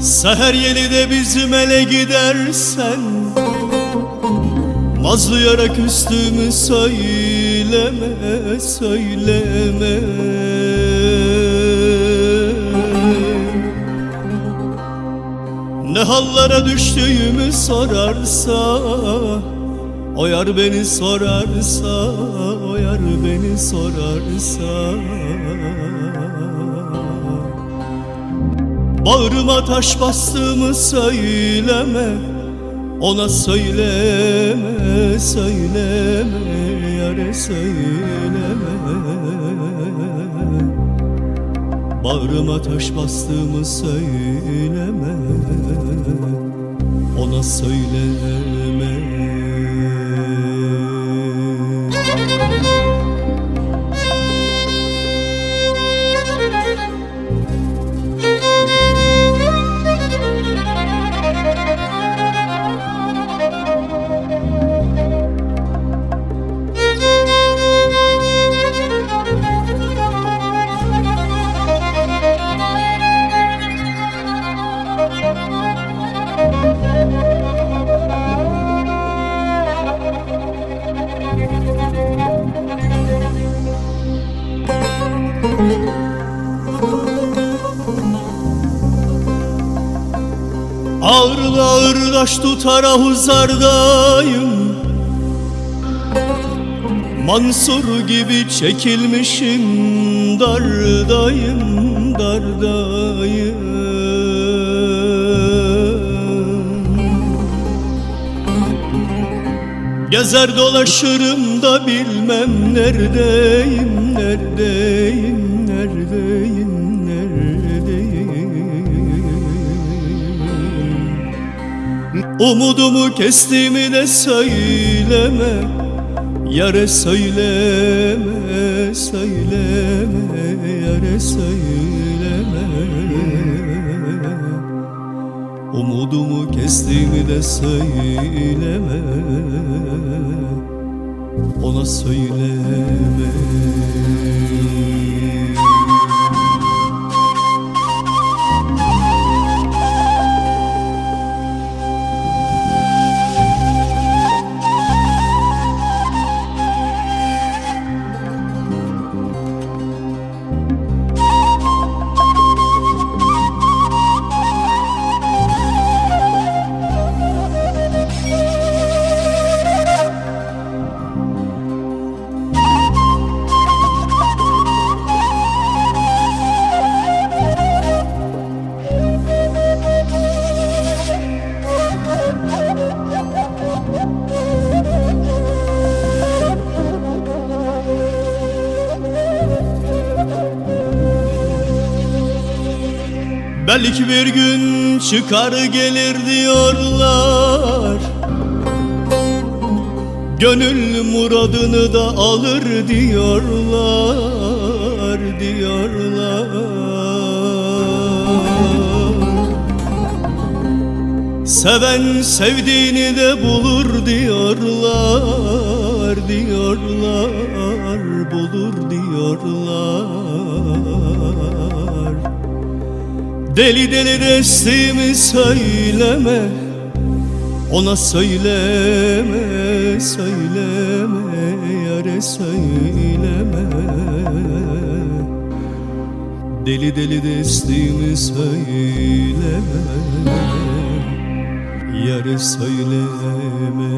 Seher yeli de bizim ele gidersen Mazlayarak üstümü söyleme, söyleme. Ne hallara düştüğümü sorarsa O yar beni sorarsa O yar beni sorarsa Bağrıma taş bastığımı söyleme Ona söyleme, söyleme Yare söyleme. Bağrıma taş bastığımı söyleme Ona söyleme Taş tutar ahuzardayım Mansur gibi çekilmişim dardayım dardayım. Gezer dolaşırım da bilmem neredeyim neredeyim Umudumu kestiğimi de söyleme Yare söyleme, söyleme Yare söyleme. Umudumu kestiğimi de söyleme Ona söyleme Belki bir gün çıkar gelir diyorlar. Gönül muradını da alır diyorlar Diyorlar. Seven sevdiğini de bulur diyorlar Diyorlar bulur diyorlar Deli deli destimi söyleme Ona söyleme, söyleme Yare söyleme. Deli deli destimi söyleme Yare söyleme